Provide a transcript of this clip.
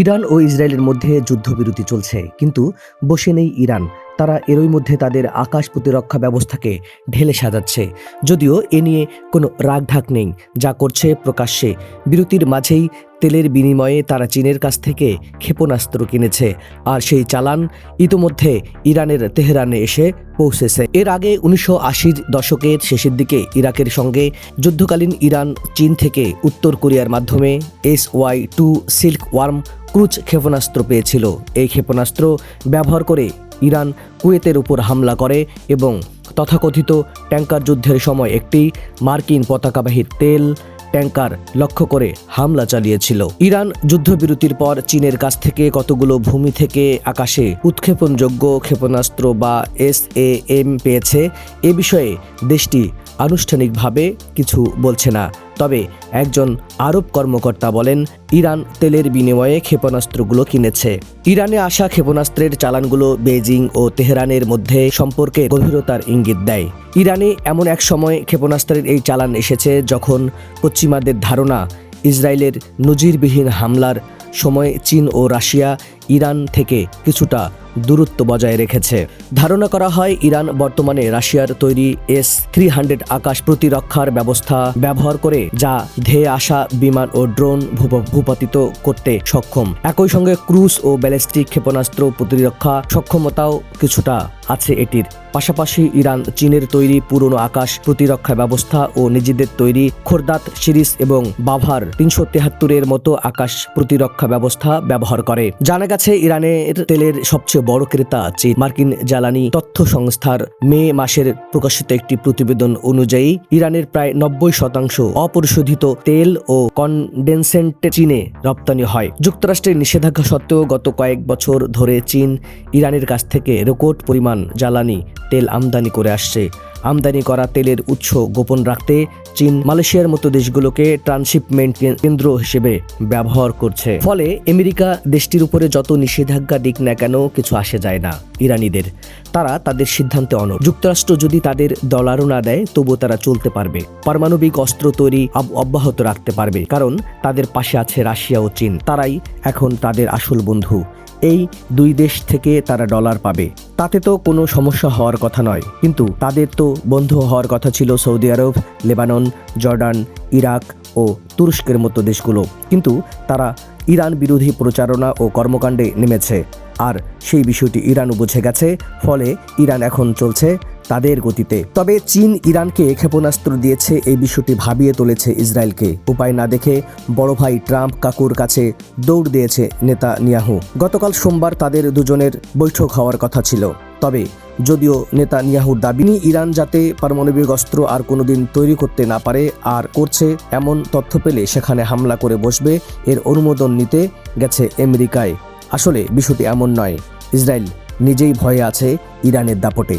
Iran ও ইসরায়েলের মধ্যে যুদ্ধবিরতি চলছে, কিন্তু বসে নেই ইরান। তারা এরই মধ্যে তাদের আকাশ প্রতিরক্ষা ব্যবস্থাকে ঢেলে সাজাচ্ছে। যদিও এ নিয়ে কোনো রাগঢাক নেই, যা করছে প্রকাশ্যে। বিরতির মাঝেই তেলের বিনিময়ে তারা চীনের কাছ থেকে ক্ষেপণাস্ত্র কিনেছে আর সেই চালান ইতোমধ্যে ইরানের তেহরানে এসে পৌঁছেছে। এর আগে উনিশশো আশির দশকের শেষের দিকে ইরাকের সঙ্গে যুদ্ধকালীন ইরান, চীন থেকে উত্তর কোরিয়ার মাধ্যমে S Y two silkworm cruise ক্ষেপণাস্ত্র পেয়েছিল। এই ক্ষেপণাস্ত্র ব্যবহার করে ইরান কুয়েতের উপর হামলা করে এবং তথাকথিত ট্যাঙ্কার যুদ্ধের সময় একটি মার্কিন পতাকাবাহী তেল ট্যাঙ্কার লক্ষ্য করে হামলা চালিয়েছিল। ইরান যুদ্ধবিরতির পর চীনের কাছ থেকে কতগুলো ভূমি থেকে আকাশে উৎক্ষেপণযোগ্য ক্ষেপণাস্ত্র বা এস পেয়েছে, এ বিষয়ে দেশটি আনুষ্ঠানিকভাবে কিছু বলছে না। তবে একজন আরব কর্মকর্তা বলেন, ইরান তেলের বিনিময়ে ক্ষেপণাস্ত্রগুলো কিনেছে। ইরানে আসা ক্ষেপণাস্ত্রের চালানগুলো বেজিং ও তেহরানের মধ্যে সম্পর্কে গভীরতার ইঙ্গিত দেয়। ইরানে এমন এক সময় ক্ষেপণাস্ত্রের এই চালান এসেছে যখন পশ্চিমাদের ধারণা, ইসরায়েলের নজিরবিহীন হামলার সময় চীন ও রাশিয়া ইরান থেকে কিছুটা দূরত্ব বজায় রেখেছে। ধারণা করা হয়, ইরান বর্তমানে রাশিয়ার তৈরি এস থ্রি হান্ড্রেড আকাশ প্রতিরক্ষার ব্যবস্থা ব্যবহার করে, যা ধেয়ে আসা বিমান ও ড্রোন ভূপ- ভূপাতিত করতে সক্ষম। একই সঙ্গে ক্রুজ ও ব্যালিস্টিক ক্ষেপণাস্ত্র প্রতিরক্ষা সক্ষমতাও কিছুটা আছে এটির। পাশাপাশি ইরান, চীনের তৈরি পুরনো আকাশ প্রতিরক্ষা ব্যবস্থা ও নিজেদের তৈরি খোরদাত সিরিজ এবং বাভার তিনশো তেহাত্তরের মতো আকাশ প্রতিরক্ষা ব্যবস্থা ব্যবহার করে। জানা গেছে, ইরানের তেলের সবচেয়ে বড় ক্রেতা চীন মার্কিন জ্বালানি তথ্য সংস্থার মে মাসের প্রকাশিত একটি প্রতিবেদন অনুযায়ী ইরানের প্রায় নব্বই শতাংশ অপরিশোধিত তেল ও কনডেনসেন্ট চীনে রপ্তানি হয়। যুক্তরাষ্ট্রের নিষেধাজ্ঞা সত্ত্বেও গত কয়েক বছর ধরে চীন ইরানের কাছ থেকে রেকর্ড পরিমাণ জ্বালানি তেল আমদানি করে আসছে। আমদানি করা তেলের উৎস গোপন রাখতে চীন মালয়েশিয়ার মতো দেশগুলোকে ট্রান্সশিপমেন্ট কেন্দ্র হিসেবে ব্যবহার করছে। ফলে আমেরিকা দেশটির উপরে যত নিষেধাজ্ঞা দিক না কেন কিছু আসে যায় না ইরানিদের। তারা তাদের সিদ্ধান্তে অনড়। যুক্তরাষ্ট্র যদি তাদের ডলারও না দেয়, তবুও তারা চলতে পারবে। পারমাণবিক অস্ত্র তৈরি অব- অব্যাহত রাখতে পারবে। কারণ তাদের পাশে আছে রাশিয়া ও চীন। তারাই এখন তাদের আসল বন্ধু। এই দুই দেশ থেকে তারা ডলার পাবে। তাতে তো কোনো সমস্যা হওয়ার কথা নয়। কিন্তু তাদের তো বন্ধু হওয়ার কথা ছিল Saudi Arab, Lebanon, Jordan, Iraq ও তুরস্কের মতো দেশগুলো। কিন্তু তারা ইরান বিরোধী প্রচারণা ও কর্মকাণ্ডে নেমেছে। আর সেই বিষয়টি ইরানও বুঝে গেছে। ফলে ইরান এখন চলছে তাদের গতিতে। তবে চীন ইরানকে ক্ষেপণাস্ত্র দিয়েছে এই বিষয়টি ভাবিয়ে তুলেছে ইসরায়েলকে। উপায় না দেখে বড় ভাই ট্রাম্প কাকুর কাছে দৌড় দিয়েছে নেতা নিয়াহু গতকাল সোমবার তাদের দুজনের বৈঠক হওয়ার কথা ছিল। তবে যদিও নেতা নিয়াহুর দাবি ইরান যাতে পারমাণবিক অস্ত্র আর কোনোদিন তৈরি করতে না পারে, আর করছে এমন তথ্য পেলে সেখানে হামলা করে বসবে এর অনুমোদন নিতে গেছে আমেরিকায়। আসলে বিষয়টি এমন নয়। ইসরায়েল নিজেই ভয়ে আছে ইরানের দাপটে।